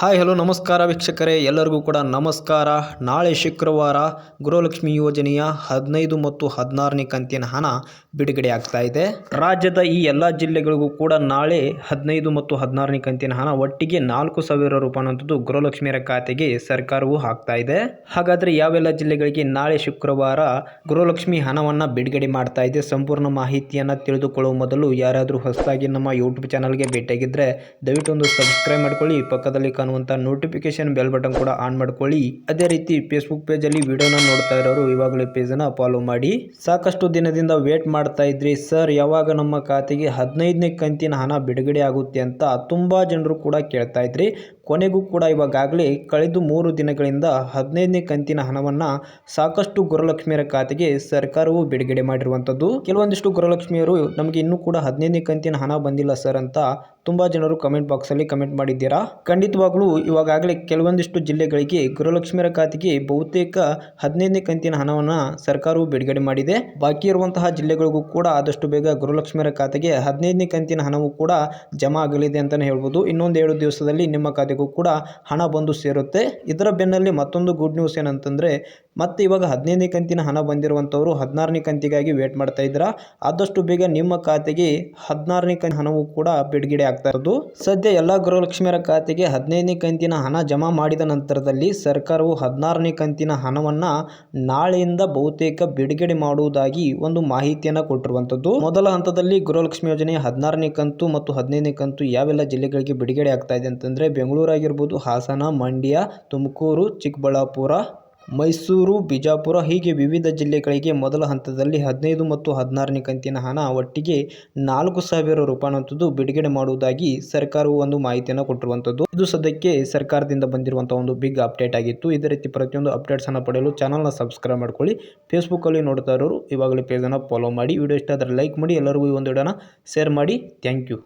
Hi, hello, ನಮಸ್ಕಾರ ವೀಕ್ಷಕರೇ. ಎಲ್ಲರಿಗೂ ಕೂಡ ನಮಸ್ಕಾರ. ನಾಳೆ ಶುಕ್ರವಾರ ಗೃಹಲಕ್ಷ್ಮಿ ಯೋಜನೆಯ ಹದಿನೈದು ಮತ್ತು ಹದಿನಾರನೇ ಕಂತಿನ ಹಣ ಬಿಡುಗಡೆ ಆಗ್ತಾ ಇದೆ. ರಾಜ್ಯದ ಈ ಎಲ್ಲ ಜಿಲ್ಲೆಗಳಿಗೂ ಕೂಡ ನಾಳೆ ಹದಿನೈದು ಮತ್ತು ಹದಿನಾರನೇ ಕಂತಿನ ಹಣ ಒಟ್ಟಿಗೆ ನಾಲ್ಕು ಸಾವಿರ ರೂಪಾಯಿನಂಥದ್ದು ಗೃಹಲಕ್ಷ್ಮಿಯರ ಖಾತೆಗೆ ಸರ್ಕಾರವು ಹಾಕ್ತಾ ಇದೆ. ಹಾಗಾದರೆ ಯಾವೆಲ್ಲ ಜಿಲ್ಲೆಗಳಿಗೆ ನಾಳೆ ಶುಕ್ರವಾರ ಗೃಹಲಕ್ಷ್ಮಿ ಹಣವನ್ನು ಬಿಡುಗಡೆ ಮಾಡ್ತಾ ಇದೆ? ಸಂಪೂರ್ಣ ಮಾಹಿತಿಯನ್ನು ತಿಳಿದುಕೊಳ್ಳುವ ಮೊದಲು ಯಾರಾದರೂ ಹೊಸದಾಗಿ ನಮ್ಮ ಯೂಟ್ಯೂಬ್ ಚಾನಲ್ಗೆ ಭೇಟಿಯಾಗಿದ್ದರೆ ದಯವಿಟ್ಟು ಒಂದು ಸಬ್ಸ್ಕ್ರೈಬ್ ಮಾಡ್ಕೊಳ್ಳಿ. ಪಕ್ಕದಲ್ಲಿ ಕಾಣುವಂಥ ನೋಟಿಫಿಕೇಶನ್ ಬೆಲ್ ಬಟನ್ ಕೂಡ ಆನ್ ಮಾಡ್ಕೊಳ್ಳಿ. ಅದೇ ರೀತಿ ಫೇಸ್ಬುಕ್ ಪೇಜಲ್ಲಿ ವಿಡಿಯೋನ ನೋಡ್ತಾ ಇರೋರು ಇವಾಗಲೇ ಪೇಜನ್ನು ಫಾಲೋ ಮಾಡಿ. ಸಾಕಷ್ಟು ದಿನದಿಂದ ವೇಟ್ ಮಾಡ್ತಾ ಇದ್ರಿ. ಸರ್ ಯಾವಾಗ ನಮ್ಮ ಖಾತೆಗೆ ಹದಿನೈದನೇ ಕಂತಿನ ಹಣ ಬಿಡುಗಡೆ ಆಗುತ್ತೆ ಅಂತ ತುಂಬ ಜನರು ಕೂಡ ಕೇಳ್ತಾ ಇದ್ರಿ. ಕೊನೆಗೂ ಕೂಡ ಇವಾಗಾಗಲೇ ಕಳೆದು ಮೂರು ದಿನಗಳಿಂದ ಹದಿನೈದನೇ ಕಂತಿನ ಹಣವನ್ನು ಸಾಕಷ್ಟು ಗುರುಲಕ್ಷ್ಮಿಯರ ಖಾತೆಗೆ ಸರ್ಕಾರವು ಬಿಡುಗಡೆ ಮಾಡಿರುವಂಥದ್ದು ಕೆಲವೊಂದಿಷ್ಟು ಗುರುಲಕ್ಷ್ಮಿಯರು ನಮಗೆ ಇನ್ನೂ ಕೂಡ ಹದಿನೈದನೇ ಕಂತಿನ ಹಣ ಬಂದಿಲ್ಲ ಸರ್ ಅಂತ ತುಂಬ ಜನರು ಕಮೆಂಟ್ ಬಾಕ್ಸಲ್ಲಿ ಕಮೆಂಟ್ ಮಾಡಿದ್ದೀರಾ? ಖಂಡಿತವಾಗ್ಲೂ ಇವಾಗಾಗಲೇ ಕೆಲವೊಂದಿಷ್ಟು ಜಿಲ್ಲೆಗಳಿಗೆ ಗುರುಲಕ್ಷ್ಮಿಯರ ಖಾತೆಗೆ ಬಹುತೇಕ ಹದಿನೈದನೇ ಕಂತಿನ ಹಣವನ್ನು ಸರ್ಕಾರವು ಬಿಡುಗಡೆ ಮಾಡಿದೆ. ಬಾಕಿ ಇರುವಂತಹ ಜಿಲ್ಲೆಗಳಿಗೂ ಕೂಡ ಆದಷ್ಟು ಬೇಗ ಗುರುಲಕ್ಷ್ಮಿಯರ ಖಾತೆಗೆ ಹದಿನೈದನೇ ಕಂತಿನ ಹಣವು ಕೂಡ ಜಮಾ ಆಗಲಿದೆ ಅಂತಲೇ ಹೇಳ್ಬೋದು. ಇನ್ನೊಂದು ಏಳು ದಿವಸದಲ್ಲಿ ನಿಮ್ಮ ಖಾತೆಗೂ ಕೂಡ ಹಣ ಬಂದು ಸೇರುತ್ತೆ. ಇದರ ಬೆನ್ನಲ್ಲಿ ಮತ್ತೊಂದು ಗುಡ್ ನ್ಯೂಸ್ ಏನಂತಂದರೆ, ಮತ್ತೆ ಇವಾಗ ಹದಿನೈದನೇ ಕಂತಿನ ಹಣ ಬಂದಿರುವಂಥವರು ಹದಿನಾರನೇ ಕಂತಿಗಾಗಿ ವೇಟ್ ಮಾಡ್ತಾ ಇದ್ದೀರಾ. ಆದಷ್ಟು ಬೇಗ ನಿಮ್ಮ ಖಾತೆಗೆ ಹದಿನಾರನೇ ಕಂತಿನ ಹಣವೂ ಕೂಡ ಬಿಡುಗಡೆ ಆಗ್ತಾ ಇರೋದು. ಸದ್ಯ ಎಲ್ಲ ಗೃಹಲಕ್ಷ್ಮಿಯರ ಖಾತೆಗೆ ಹದಿನೈದನೇ ಕಂತಿನ ಹಣ ಜಮಾ ಮಾಡಿದ ನಂತರದಲ್ಲಿ ಸರ್ಕಾರವು ಹದಿನಾರನೇ ಕಂತಿನ ಹಣವನ್ನು ನಾಳೆಯಿಂದ ಬಹುತೇಕ ಬಿಡುಗಡೆ ಮಾಡುವುದಾಗಿ ಒಂದು ಮಾಹಿತಿಯನ್ನು ಕೊಟ್ಟಿರುವಂಥದ್ದು. ಮೊದಲ ಹಂತದಲ್ಲಿ ಗೃಹಲಕ್ಷ್ಮಿ ಯೋಜನೆ ಹದಿನಾರನೇ ಕಂತು ಮತ್ತು ಹದಿನೈದನೇ ಕಂತು ಯಾವೆಲ್ಲ ಜಿಲ್ಲೆಗಳಿಗೆ ಬಿಡುಗಡೆ ಆಗ್ತಾ ಇದೆ ಅಂತಂದರೆ, ಬೆಂಗಳೂರು ಆಗಿರ್ಬೋದು ಹಾಸನ, ಮಂಡ್ಯ, ತುಮಕೂರು, ಚಿಕ್ಕಬಳ್ಳಾಪುರ, ಮೈಸೂರು, ಬಿಜಾಪುರ ಹೀಗೆ ವಿವಿಧ ಜಿಲ್ಲೆಗಳಿಗೆ ಮೊದಲ ಹಂತದಲ್ಲಿ ಹದಿನೈದು ಮತ್ತು ಹದಿನಾರನೇ ಕಂತಿನ ಹಣ ಒಟ್ಟಿಗೆ ನಾಲ್ಕು ಸಾವಿರ ರೂಪಾಯಿನಂಥದ್ದು ಬಿಡುಗಡೆ ಮಾಡುವುದಾಗಿ ಸರ್ಕಾರವು ಒಂದು ಮಾಹಿತಿಯನ್ನು ಕೊಟ್ಟಿರುವಂಥದ್ದು ಇದು ಸದ್ಯಕ್ಕೆ ಸರ್ಕಾರದಿಂದ ಬಂದಿರುವಂಥ ಒಂದು ಬಿಗ್ ಅಪ್ಡೇಟ್ ಆಗಿತ್ತು. ಇದೇ ರೀತಿ ಪ್ರತಿಯೊಂದು ಅಪ್ಡೇಟ್ಸನ್ನು ಪಡೆಯಲು ಚಾನಲ್ನ ಸಬ್ಸ್ಕ್ರೈಬ್ ಮಾಡ್ಕೊಳ್ಳಿ. ಫೇಸ್ಬುಕ್ಕಲ್ಲಿ ನೋಡ್ತಾ ಇರೋರು ಇವಾಗಲೇ ಪೇಜನ್ನು ಫಾಲೋ ಮಾಡಿ. ವಿಡಿಯೋ ಇಷ್ಟ ಆದರೆ ಲೈಕ್ ಮಾಡಿ. ಎಲ್ಲರಿಗೂ ಈ ಒಂದು ವಿಡಿಯೋನ ಶೇರ್ ಮಾಡಿ. Thank you